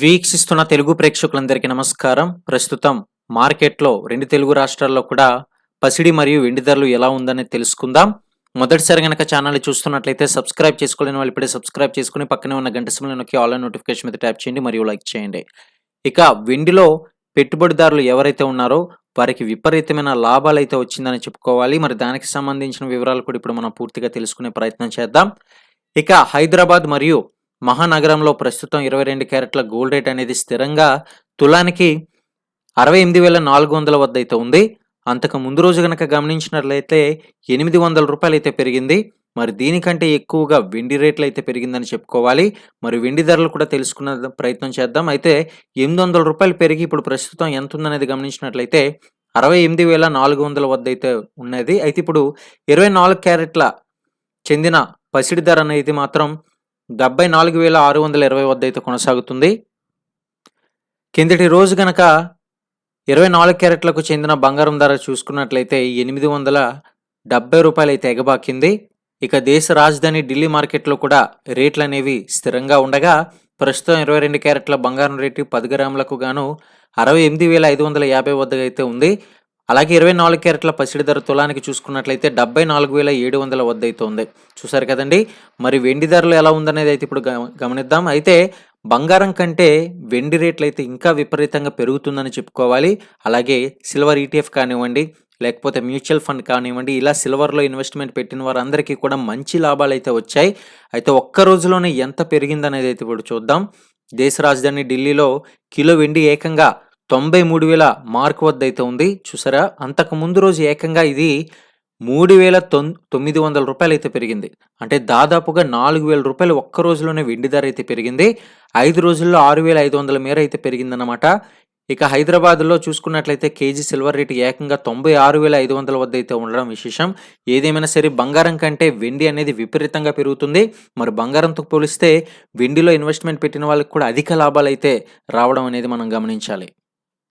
వీక్షిస్తున్న తెలుగు ప్రేక్షకులందరికీ నమస్కారం. ప్రస్తుతం మార్కెట్లో రెండు తెలుగు రాష్ట్రాల్లో కూడా పసిడి మరియు వెండి ధరలు ఎలా ఉందని తెలుసుకుందాం. మొదటిసారి కనుక ఛానల్ చూస్తున్నట్లయితే సబ్స్క్రైబ్ చేసుకోలేని వాళ్ళు ఇప్పుడే సబ్స్క్రైబ్ చేసుకుని పక్కనే ఉన్న గంట సమయంలో నొక్కి ఆన్లైన్ నోటిఫికేషన్ మీద ట్యాప్ చేయండి మరియు లైక్ చేయండి. ఇక వెండిలో పెట్టుబడిదారులు ఎవరైతే ఉన్నారో వారికి విపరీతమైన లాభాలు అయితే వచ్చిందని చెప్పుకోవాలి. మరి దానికి సంబంధించిన వివరాలు కూడా ఇప్పుడు మనం పూర్తిగా తెలుసుకునే ప్రయత్నం చేద్దాం. ఇక హైదరాబాద్ మరియు మహానగరంలో ప్రస్తుతం ఇరవై రెండు క్యారెట్ల గోల్డ్ రేట్ అనేది స్థిరంగా తులానికి అరవై ఎనిమిది వేల నాలుగు వందల వద్ద అయితే ఉంది. అంతకు ముందు రోజు కనుక గమనించినట్లయితే ఎనిమిది వందల రూపాయలు అయితే పెరిగింది. మరి దీనికంటే ఎక్కువగా వెండి రేట్లు అయితే పెరిగిందని చెప్పుకోవాలి. మరి వెండి ధరలు కూడా తెలుసుకున్న ప్రయత్నం చేద్దాం. అయితే ఎనిమిది వందల రూపాయలు పెరిగి ఇప్పుడు ప్రస్తుతం ఎంత ఉందనేది గమనించినట్లయితే అరవై ఎనిమిది వేల నాలుగు వందల వద్ద అయితే ఉన్నది. అయితే ఇప్పుడు ఇరవై నాలుగు క్యారెట్ల చెందిన పసిడి ధర అనేది మాత్రం డెబ్బై నాలుగు వేల ఆరు వందల ఇరవై వద్ద అయితే కొనసాగుతుంది. కిందటి రోజు గనక ఇరవై నాలుగు క్యారెట్లకు చెందిన బంగారం ధర చూసుకున్నట్లయితే ఎనిమిది వందల డెబ్బై రూపాయలు అయితే ఎగబాకింది. ఇక దేశ రాజధాని ఢిల్లీ మార్కెట్లో కూడా రేట్లు అనేవి స్థిరంగా ఉండగా ప్రస్తుతం ఇరవై రెండు క్యారెట్ల బంగారం రేటు పది గ్రాములకు గాను అరవై ఎనిమిది వేల ఐదు వందల యాభై వద్ద అయితే ఉంది. అలాగే ఇరవై నాలుగు క్యారెట్ల పసిడి ధర తులానికి చూసుకున్నట్లయితే డెబ్బై నాలుగు వేల ఏడు వందల వద్ద అయితే ఉంది చూసారు కదండి? మరి వెండి ధరలు ఎలా ఉందనేది అయితే ఇప్పుడు గమ- గమనిద్దాం. అయితే బంగారం కంటే వెండి రేట్లు అయితే ఇంకా విపరీతంగా పెరుగుతుందని చెప్పుకోవాలి. అలాగే సిల్వర్ ఈటీఎఫ్ కానివ్వండి లేకపోతే మ్యూచువల్ ఫండ్ కానివ్వండి ఇలా సిల్వర్లో ఇన్వెస్ట్మెంట్ పెట్టిన వారందరికీ కూడా మంచి లాభాలు అయితే వచ్చాయి. అయితే ఒక్క రోజులోనే ఎంత పెరిగిందనేది అయితే ఇప్పుడు చూద్దాం. దేశ రాజధాని ఢిల్లీలో కిలో వెండి ఏకంగా తొంభై మూడు వేల మార్క్ వద్ద అయితే ఉంది. చూసారా? అంతకు ముందు రోజు ఏకంగా ఇది మూడు వేల తొమ్ తొమ్మిది వందల రూపాయలు అయితే పెరిగింది. అంటే దాదాపుగా నాలుగు వేల రూపాయలు ఒక్క రోజులోనే వెండి ధర అయితే పెరిగింది. ఐదు రోజుల్లో ఆరు వేల ఐదు వందల మేర అయితే పెరిగిందన్నమాట. ఇక హైదరాబాద్లో చూసుకున్నట్లయితే కేజీ సిల్వర్ రేటు ఏకంగా తొంభై ఆరు వేల ఐదు వందల వద్ద అయితే ఉండడం విశేషం. ఏదేమైనా సరే బంగారం కంటే వెండి అనేది విపరీతంగా పెరుగుతుంది. మరి బంగారంతో పోలిస్తే వెండిలో ఇన్వెస్ట్మెంట్ పెట్టిన వాళ్ళకి కూడా అధిక లాభాలు అయితే రావడం అనేది మనం గమనించాలి.